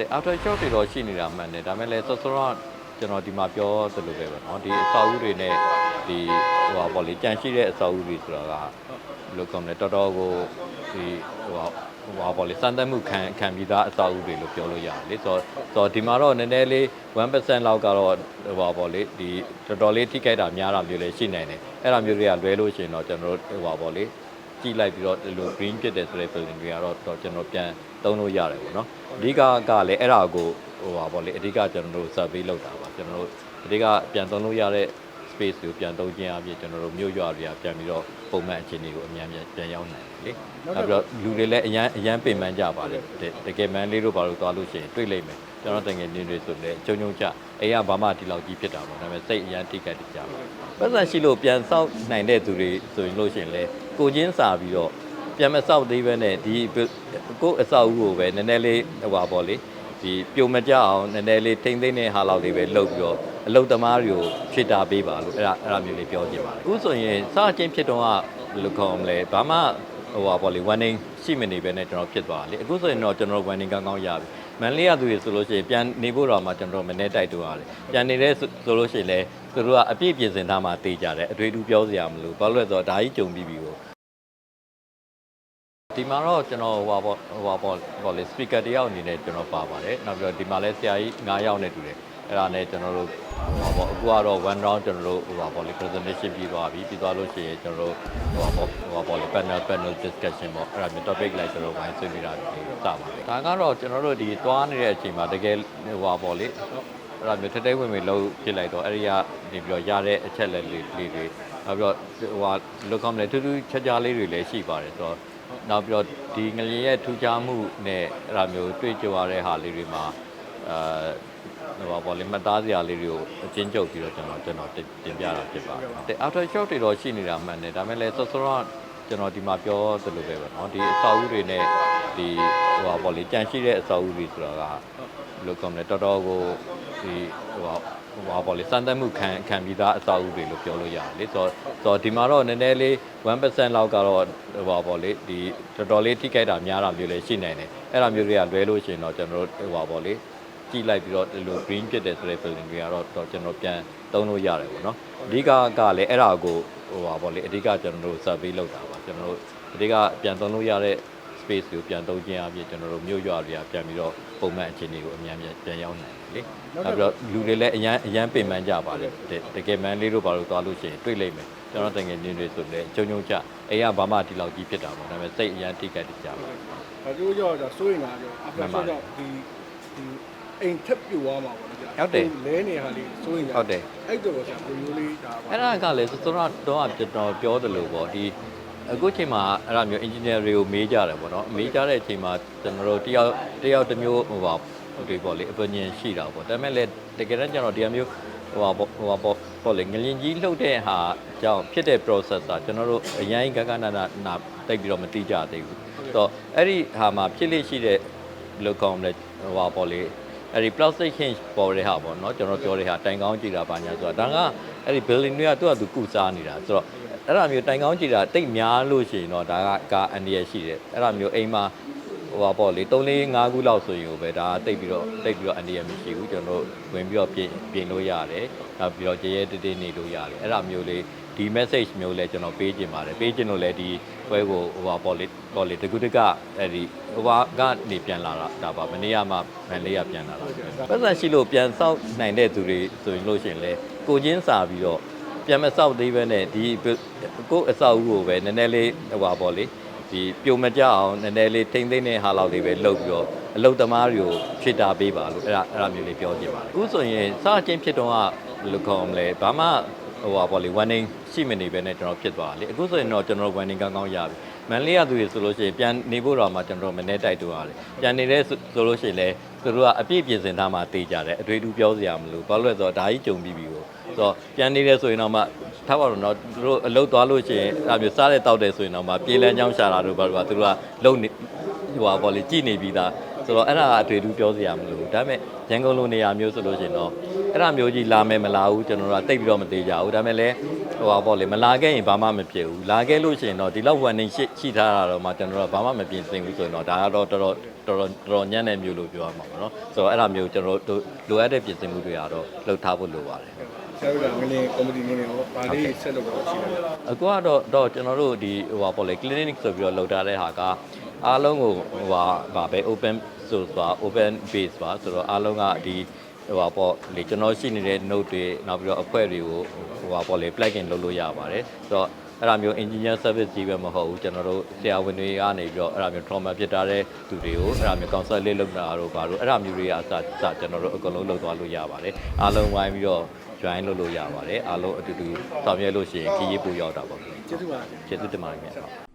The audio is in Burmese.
တဲ့ after shock တွေတော့ရှိနေတာမှန်တယ်ဒါပေမဲ့လည်းစောစောကကျွန်တော်ဒီမှာပြောသလိုပဲပေါ့နော်ဒီအစာအုပ်တွေနဲ့ဒီဟိုပါပေါ့လေကြံရှိတဲ့အစာအုပ်တွေဆိုတာကဘယ်လိုကောင်းလဲတော်တော်ကိုဒီဟိုပါဟိုပါပေါ့လေစမ်းသပ်မှုခံခံပြီးသားအစာအုပ်တွေလို့ပြောလို့ရတယ်လေဆိုတော့ဆိုတော့ဒီမှာတော့နည်းနည်းလေး1%လောက်ကတော့ဟိုပါပေါ့လေဒီတော်တော်လေးထိခိုက်တာများတာမျိုးလည်းရှိနိုင်တယ်အဲ့ဒါမျိုးတွေကလွဲလို့ရှိရင်တော့ကျွန်တော်တို့ဟိုပါပေါ့လေ ကြည့်လိုက်ပြီးတော့ဒီလို green ဖြစ်တယ်ဆိုတဲ့ building တွေကတော့တော့ကျွန်တော်ပြန်သုံးလို့ရတယ်ပေါ့နော်အဓိကကလည်းအဲ့ဒါကိုဟိုပါဗောလေအဓိကကျွန်တော်တို့ survey လုပ်တာပါကျွန်တော်တို့အဓိကပြန်သုံးလို့ရတဲ့ space ကိုပြန်သုံးခြင်းအပြင်ကျွန်တော်တို့မြို့ရွာတွေကပြန်ပြီးတော့ပုံမှန်အခြေအနေကိုအများကြီးပြန်ရောက်နိုင်တယ်လေနောက်ပြီးတော့လူတွေလည်းအရန်အရန်ပင်ပန်းကြပါလေတကယ်မန်းလေးတို့ဘာလို့သွားလို့ရှိရင်တွေ့လိမ့်မယ်ကျွန်တော်တကယ်နေတွေဆိုလည်းဂျုံဂျုံကြအိမ်ကဘာမှဒီလောက်ကြီးဖြစ်တာပေါ့ဒါပေမဲ့စိတ်အရန်တိတ်ကတ်တကြပါပတ်စံရှိလို့ပြန်ဆောက်နိုင်တဲ့သူတွေဆိုရင်လို့ရှိရင်လေကိုချင်းစာပြီးတော့ပြန်မဆောက်သေးပဲနဲ့ဒီကိုယ့်အဆောက်အဦကိုပဲနည်းနည်းလေးဟိုပါပေါ့လေ ဒီပြုံမကြအောင်နည်းနည်းလေးထိမ့်သိမ့်တဲ့ဟာလောက်လေးပဲလုပ်ပြီးတော့အလုတ်သမားတွေကိုဖြစ်တာပေးပါလို့အဲ့ဒါအဲ့ဒါမျိုးလေးပြောချင်ပါတယ်အခုဆိုရင်စချင်းဖြစ်တော့ကဘယ်လိုခေါ်မလဲဘာမှဟိုပါပေါ့လေ warning ရှိမနေပဲနဲ့ကျွန်တော်ဖြစ်သွားတာလေအခုဆိုရင်တော့ကျွန်တော် warning ကောင်းကောင်းရပြီမန်လေးရသူတွေဆိုလို့ရှိရင်ပြန်နေဖို့တော့မှကျွန်တော်မနေ့တိုက်တူရတယ်ပြန်နေတဲ့ဆိုလို့ရှိရင်လည်းသူတို့ကအပြည့်ပြင်ဆင်ထားမှတေးကြတယ်အတွေ့အကြုံပြောစရာမလိုဘာလို့လဲဆိုတော့ဒါကြီးကြုံပြီးပြီကို ဒီမှာတော့ကျွန်တော်ဟိုပါပေါ့ဟိုပါပေါ့ဟိုလေ speaker တယောက်အနေနဲ့ကျွန်တော်ပါပါတယ်နောက်ပြီးတော့ဒီမှာလည်းဆရာကြီး9ယောက်နဲ့တူတယ်အဲ့ဒါနဲ့ကျွန်တော်တို့ဟိုပါပေါ့အခုကတော့ one round ကျွန်တော်တို့ဟိုပါပေါ့လေ presentation ပြီးသွားပြီပြီးသွားလို့ရှိရင်ကျွန်တော်တို့ဟိုပါပေါ့ဟိုပါပေါ့လေ panel panel discussion ပေါ့အဲ့ဒါမျိုး topic လိုက်ကျွန်တော်ဝိုင်းဆွေးနွေးတာဒီစပါတယ်ဒါကတော့ကျွန်တော်တို့ဒီသွားနေတဲ့အချိန်မှာတကယ်ဟိုပါပေါ့လေအဲ့ဒါမျိုးထက်တဲဝင်ဝင်လုံးပြစ်လိုက်တော့အဲ့ဒီကနေပြီးတော့ရတဲ့အချက်လက်လေးလေးတွေနောက်ပြီးတော့ဟိုဟာလောကမလဲထူးထူးခြားခြားလေးတွေလည်းရှိပါတယ်ဆိုတော့ နောက်ပြီးတော့ဒီငလျင်ရဲ့ထူးခြားမှုနဲ့အဲ့ဒါမျိုးတွေ့ကြုံရတဲ့ဟာလေးတွေမှာအဲဟိုပါပေါ့လေမှတ်သားစရာလေးတွေကိုအချင်းချုပ်ပြီးတော့ကျွန်တော်ကျွန်တော်တင်တင်ပြတာဖြစ်ပါတယ်တဲ့ after shock တွေတော့ရှိနေတာမှန်တယ်ဒါပေမဲ့လည်းစောစောကကျွန်တော်ဒီမှာပြောသလိုပဲပေါ့နော်ဒီအစာအုပ်တွေနဲ့ဒီဟိုပါပေါ့လေကြံရှိတဲ့အစာအုပ်တွေဆိုတာကဘယ်လိုကောင်းလဲတော်တော်ကိုဒီဟိုပါ ဟိုပါပေါ့လေစမ်းသပ်မှုခံခံပြီးသားအစာအုပ်တွေလို့ပြောလို့ရတယ်လေဆိုတော့ဆိုတော့ဒီမှာတော့နည်းနည်းလေး1%လောက်ကတော့ဟိုပါပေါ့လေဒီတော်တော်လေးထိခိုက်တာများတာမျိုးလည်းရှိနိုင်တယ်အဲ့ဒါမျိုးတွေကလွဲလို့ရှိရင်တော့ကျွန်တော်တို့ဟိုပါပေါ့လေကြည့်လိုက်ပြီးတော့ဒီလို green ဖြစ်တယ်ဆိုတဲ့ building တွေကတော့တော့ကျွန်တော်ပြန်သုံးလို့ရတယ်ပေါ့နော်အဓိကကလည်းအဲ့ဒါကိုဟိုပါပေါ့လေအဓိကကျွန်တော်တို့ survey လုပ်တာပါကျွန်တော်တို့အဓိကပြန်သုံးလို့ရတဲ့ space ကိုပြန်သုံးခြင်းအပြင်ကျွန်တော်တို့မြို့ရွာတွေကပြန်ပြီးတော့ပုံမှန်အခြေအနေကိုအများကြီးပြန်ရောက်နိုင်တယ်လေနောက်ပြီးတော့လူတွေလည်းအရန်အရန်ပင်ပန်းကြပါလေတကယ်မန်းလေးတို့ဘာလို့သွားလို့ရှိရင်တွေ့လိမ့်မယ်ကျွန်တော်တကယ်နေတွေဆိုလည်းဂျုံဂျုံကြအိမ်ကဘာမှဒီလောက်ကြီးဖြစ်တာပေါ့ဒါပေမဲ့စိတ်အရန်တိတ်ကတ်တကြပါဒါတို့ကြောင့်စိုးရင်လာကြောင့်အဖက်ဆော့ကြောင့်ဒီဒီအိမ်ထက်ပြိုသွားမှာပေါ့လေကြာလဲနေဟာလေးစိုးရင်အဲ့တော့ဆရာဘယ်လိုလေးဒါပါအဲ့ဒါကလည်းစောစောတော့ကျွန်တော်ပြောတယ်လို့ပေါ့ဒီ အခုချိန်မှာအဲ့ဒါမျိုး engineer တွေကိုမေးကြတယ်ပေါ့နော်မေးကြတဲ့အချိန်မှာကျွန်တော်တို့တယောက်တယောက်တစ်မျိုးဟိုပါဟိုဒီပေါ့လေ opinion ရှိတာပေါ့ဒါပေမဲ့လည်းတကယ်တမ်းကျတော့ဒီအမျိုးဟိုပါဟိုပါပေါ့လေငလင်ကြီးလှုပ်တဲ့ဟာကြောင့်ဖြစ်တဲ့ process ကကျွန်တော်တို့အရင်ကကနာနာနာတိတ်ပြီးတော့မတိကြသေးဘူးဆိုတော့အဲ့ဒီဟာမှာဖြစ်လိရှိတဲ့ဘယ်လိုကောင်းလဲဟိုပါပေါ့လေအဲ့ဒီ plastic hinge ပေါ်တဲ့ဟာပေါ့နော်ကျွန်တော်ပြောတဲ့ဟာတိုင်ကောင်းကြည့်တာပါညာဆိုတာဒါကအဲ့ဒီ building တွေကသူ့အတူကုစားနေတာဆိုတော့ အဲ့ဒါမျိုးတိုင်ကောင်းကြည့်တာတိတ်များလို့ရှိရင်တော့ဒါကကအန္တရာယ်ရှိတယ်အဲ့ဒါမျိုးအိမ်မှာဟိုပါပေါ့လေ3 4 5ခုလောက်ဆိုရင်ကိုပဲဒါတိတ်ပြီးတော့တိတ်ပြီးတော့အန္တရာယ်မရှိဘူးကျွန်တော်တို့ဝင်ပြီးတော့ပြင်ပြင်လို့ရတယ်နောက်ပြီးတော့ကြရဲတေးတေးနေလို့ရတယ်အဲ့ဒါမျိုးလေးဒီ message မျိုးလဲကျွန်တော်ပေးခြင်းပါတယ်ပေးခြင်းလို့လဲဒီပွဲကိုဟိုပါပေါ့လေပေါ့လေတကူတကအဲ့ဒီဟိုပါကနေပြန်လာတာဒါပါမနေ့ကမှမန်လေးကပြန်လာတာပတ်စံရှိလို့ပြန်ဆောက်နိုင်တဲ့သူတွေဆိုရင်လို့ရှိရင်လဲကိုချင်းစာပြီးတော့ ပြန်မဆောက်သေးပဲနဲ့ဒီကိုယ့်အဆောက်အဦကိုပဲနည်းနည်းလေးဟိုပါပေါ့လေဒီပြုံမကြအောင်နည်းနည်းလေးထိမ့်သိမ့်တဲ့ဟာလောက်လေးပဲလုပ်ပြီးတော့အလုတ်သမားတွေကိုဖြစ်တာပေးပါလို့အဲ့ဒါအဲ့ဒါမျိုးလေးပြောချင်ပါတယ်အခုဆိုရင်စချင်းဖြစ်တော့ကဘယ်လိုခေါ်မလဲဘာမှဟိုပါပေါ့လေ warning ရှိမနေပဲနဲ့ကျွန်တော်ဖြစ်သွားတာလေအခုဆိုရင်တော့ကျွန်တော် warning ကောင်းကောင်းရပြီ မန်လေးရသူတွေဆိုလို့ရှိရင်ပြန်နေဖို့တော့မှကျွန်တော်မနေ့တိုက်တူရတယ်ပြန်နေတဲ့ဆိုလို့ရှိရင်လည်းသူတို့ကအပြည့်ပြင်ဆင်ထားမှတေးကြတယ်အတွေ့အကြုံပြောစရာမလိုဘာလို့လဲဆိုတော့ဒါကြီးကြုံပြီးပြီကိုဆိုတော့ပြန်နေတယ်ဆိုရင်တော့မှထားပါတော့တော့သူတို့အလုတ်သွားလို့ရှိရင်အဲ့ဒါမျိုးစားတဲ့တောက်တယ်ဆိုရင်တော့မှပြေးလန်းချောင်းရှာတာတို့ဘာလို့ပါသူတို့ကလုံနေဟိုပါပေါ့လေကြည်နေပြီးသားဆိုတော့အဲ့ဒါအတွေ့အကြုံပြောစရာမလိုဒါပေမဲ့ရန်ကုန်လိုနေရာမျိုးဆိုလို့ရှိရင်တော့ အဲ့ဒါမျိုးကြီးလာမယ်မလာဘူးကျွန်တော်တို့ကတိတ်ပြီးတော့မသေးကြဘူးဒါပေမဲ့လည်းဟိုပါပေါ့လေမလာခဲ့ရင်ဘာမှမဖြစ်ဘူးလာခဲ့လို့ရှိရင်တော့ဒီလောက် warning ရှိရှိထားတာတော့မှကျွန်တော်တို့ကဘာမှမပြင်ဆင်ဘူးဆိုရင်တော့ဒါကတော့တော်တော်တော်တော်တော်တော်ညံ့တဲ့မျိုးလို့ပြောရမှာပေါ့နော်ဆိုတော့အဲ့ဒါမျိုးကျွန်တော်တို့လိုအပ်တဲ့ပြင်ဆင်မှုတွေကတော့လုပ်ထားဖို့လိုပါတယ်ဆရာတို့ကငလင်းကော်မတီနေနေရောဗာလေးဆက်လုပ်တော့ရှိတယ်အခုကတော့တော့ကျွန်တော်တို့ဒီဟိုပါပေါ့လေ clinic ဆိုပြီးတော့လောက်ထားတဲ့ဟာကအားလုံးကိုဟိုပါဗာပဲ open ဆိုဆိုတာ open base ပါဆိုတော့အားလုံးကဒီ ဟိုပါပေါ့လေကျွန်တော်ရှိနေတဲ့ note တွေနောက်ပြီးတော့အဖွဲ့တွေကိုဟိုပါပေါ့လေ plug in လုပ်လို့ရပါတယ်ဆိုတော့အဲ့ဒါမျိုး engineer service ကြီးပဲမဟုတ်ဘူးကျွန်တော်တို့ဆရာဝန်တွေကနေပြီးတော့အဲ့ဒါမျိုး trauma ဖြစ်တာတဲ့သူတွေကိုအဲ့ဒါမျိုး counsel လေးလုပ်တာတို့ဘာလို့အဲ့ဒါမျိုးတွေကအစစကျွန်တော်တို့အကုန်လုံးလုပ်သွားလို့ရပါတယ်အားလုံးဝိုင်းပြီးတော့ join လုပ်လို့ရပါတယ်အားလုံးအတူတူဆောင်ရွက်လို့ရှိရင်ခရီးပူရောက်တာပေါ့ကျေးဇူးပါကျေးဇူးတင်ပါတယ်ခင်ဗျာ